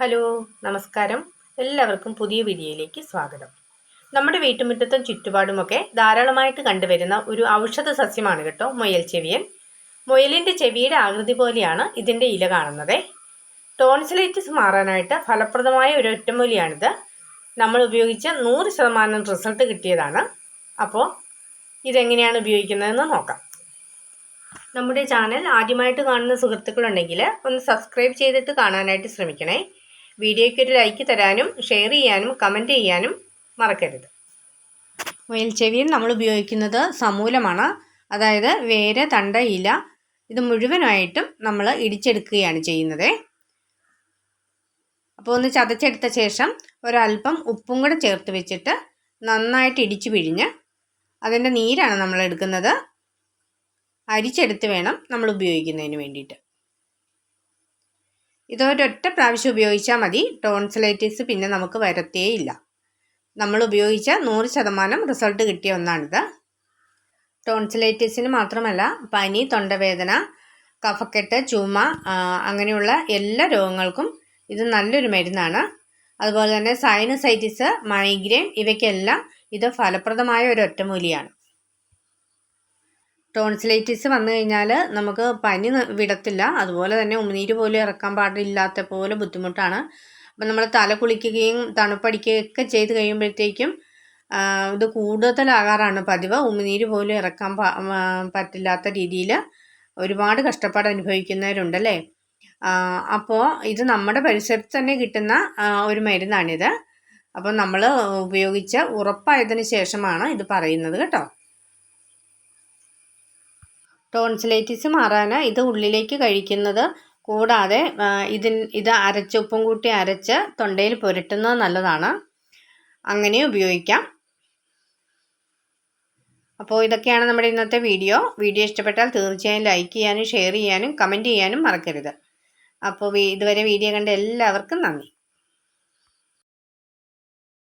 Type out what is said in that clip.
Hello നമസ്കാരം. എല്ലാവർക്കും പുതിയ വീഡിയോയിലേക്ക് സ്വാഗതം. നമ്മുടെ വീട്ടുമുറ്റത്തും ചുറ്റുപാടുമൊക്കെ ധാരാളമായിട്ട് കണ്ടുവരുന്ന ഒരു ഔഷധ സസ്യമാണ് കേട്ടോ മുയൽ ചെവിയൻ. മുയലിന്റെ ചെവിയുടെ ആകൃതി പോലെയാണ് ഇതിന്റെ ഇല കാണുന്നത്. ടോൺസിലൈറ്റിസ് മാറാനായിട്ട് ഫലപ്രദമായ ഒരു ഒറ്റമൂലിയാണിത്. നമ്മൾ ഉപയോഗിച്ച നൂറ് ശതമാനം റിസൾട്ട് കിട്ടിയതാണ്. അപ്പോൾ ഇതെങ്ങനെയാണ് ഉപയോഗിക്കുന്നതെന്ന് നോക്കാം. നമ്മുടെ ചാനൽ ആദ്യമായിട്ട് കാണുന്ന സുഹൃത്തുക്കളുണ്ടെങ്കിൽ ഒന്ന് സബ്സ്ക്രൈബ് ചെയ്തിട്ട് കാണാനായിട്ട് ശ്രമിക്കണേ. വീഡിയോയ്ക്ക് ഒരു ലൈക്ക് തരാനും ഷെയർ ചെയ്യാനും കമന്റ് ചെയ്യാനും മറക്കരുത്. മുയൽ ചെവിയിൽ നമ്മൾ ഉപയോഗിക്കുന്നത് സമൂലമാണ്. അതായത് വേര് തണ്ട ഇല ഇത് മുഴുവനായിട്ടും നമ്മൾ ഇടിച്ചെടുക്കുകയാണ് ചെയ്യുന്നത്. അപ്പോൾ ഒന്ന് ചതച്ചെടുത്ത ശേഷം ഒരല്പം ഉപ്പും കൂടെ ചേർത്ത് വെച്ചിട്ട് നന്നായിട്ട് ഇടിച്ചു പിഴിഞ്ഞ് അതിന്റെ നീരാണ് നമ്മൾ എടുക്കുന്നത്. അരിച്ചെടുത്ത് വേണം നമ്മൾ ഉപയോഗിക്കുന്നതിന് വേണ്ടിയിട്ട്. ഇതൊരൊറ്റ പ്രാവശ്യം ഉപയോഗിച്ചാൽ മതി. ടോൺസിലൈറ്റിസ് പിന്നെ നമുക്ക് വരത്തേയില്ല. നമ്മൾ ഉപയോഗിച്ച നൂറ് ശതമാനം റിസൾട്ട് കിട്ടിയ ഒന്നാണിത്. ടോൺസിലൈറ്റിസിന് മാത്രമല്ല പനി തൊണ്ടവേദന കഫക്കെട്ട് ചുമ അങ്ങനെയുള്ള എല്ലാ രോഗങ്ങൾക്കും ഇത് നല്ലൊരു മരുന്നാണ്. അതുപോലെ തന്നെ സൈനസൈറ്റിസ് മൈഗ്രെയിൻ ഇവയ്ക്കെല്ലാം ഇത് ഫലപ്രദമായ ഒരു ഒറ്റമൂലിയാണ്. ടോൺസിലൈറ്റിസ് വന്നു കഴിഞ്ഞാൽ നമുക്ക് പനി വിടത്തില്ല. അതുപോലെ തന്നെ ഉമിനീര് പോലും ഇറക്കാൻ പാടില്ലാത്ത പോലെ ബുദ്ധിമുട്ടാണ്. അപ്പം നമ്മൾ തല കുളിക്കുകയും തണുപ്പടിക്കുകയും ഒക്കെ ചെയ്ത് കഴിയുമ്പോഴത്തേക്കും ഇത് കൂടുതലാകാറാണ് പതിവ്. ഉമിനീര് പോലും ഇറക്കാൻ പറ്റില്ലാത്ത രീതിയിൽ ഒരുപാട് കഷ്ടപ്പാട് അനുഭവിക്കുന്നവരുണ്ടല്ലേ? അപ്പോൾ ഇത് നമ്മുടെ പരിസരത്ത് തന്നെ കിട്ടുന്ന ഒരു മരുന്നാണിത്. അപ്പോൾ നമ്മൾ ഉപയോഗിച്ച് ഉറപ്പായതിനു ശേഷമാണ് ഇത് പറയുന്നത് കേട്ടോ. ടോൺസിലൈറ്റിസ് മാറാൻ ഇത് ഉള്ളിലേക്ക് കഴിക്കുന്നത്. കൂടാതെ ഇതിൻ ഇത് അരച്ച് ഉപ്പും കൂട്ടി അരച്ച് തൊണ്ടയിൽ പുരട്ടുന്നത് നല്ലതാണ്. അങ്ങനെ ഉപയോഗിക്കാം. അപ്പോൾ ഇതൊക്കെയാണ് നമ്മുടെ ഇന്നത്തെ വീഡിയോ. വീഡിയോ ഇഷ്ടപ്പെട്ടാൽ തീർച്ചയായും ലൈക്ക് ചെയ്യാനും ഷെയർ ചെയ്യാനും കമന്റ് ചെയ്യാനും മറക്കരുത്. അപ്പോൾ ഇതുവരെ വീഡിയോ കണ്ട എല്ലാവർക്കും നന്ദി.